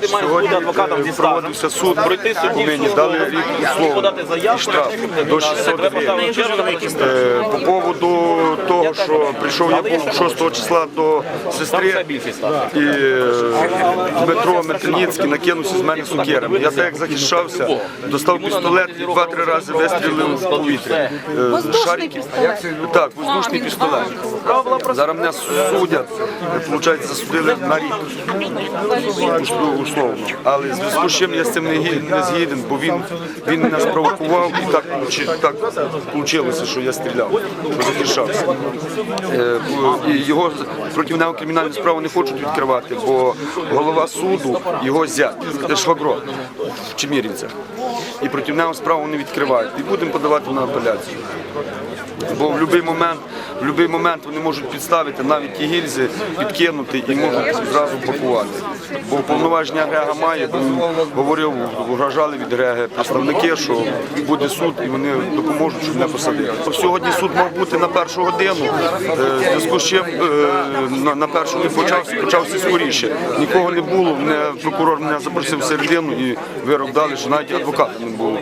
тоді має бути адвокатом зі стажем. проводився суд, Пройти судді повинні суду, дали рік условно подати заявку, штраф до 600 треба гривень. ставити чергу на якісь Е, По поводу того, що прийшов я був 6 числа до Там сестри, більшість стане. і е, Дмитро Метриніцький накинувся з мене сукерами. Я так як захищався, достав пістолет і два-три рази вистрілив в повітря. Е, Воздушний шарики- пістолет. Так, воздушний пістолет. Зараз мене судять, виходить, засудили на рік. Условно. Але зв'язку з чим я з цим не згіден, бо він, він мене спровокував і так, так вийшло, що я стріляв, що захищався. Е, його проти нього кримінальну справу не хочуть відкривати, бо голова суду його зять, Швагро в Чемірівцях. І проти справу не відкривають. І будемо подавати на апеляцію. Бо в будь-який момент, момент вони можуть підставити навіть ті гільзи, підкинути і можуть зразу пакувати. Бо повноваження Грега має, бо говорив, вражали від Греги представники, що буде суд і вони допоможуть, щоб не посадити. Сьогодні суд мав бути на першу годину, е, зв'язку з чим е, на, першу не почався, почався скоріше. Нікого не було, мене, прокурор мене запросив середину і вирок дали, що навіть адвоката не було.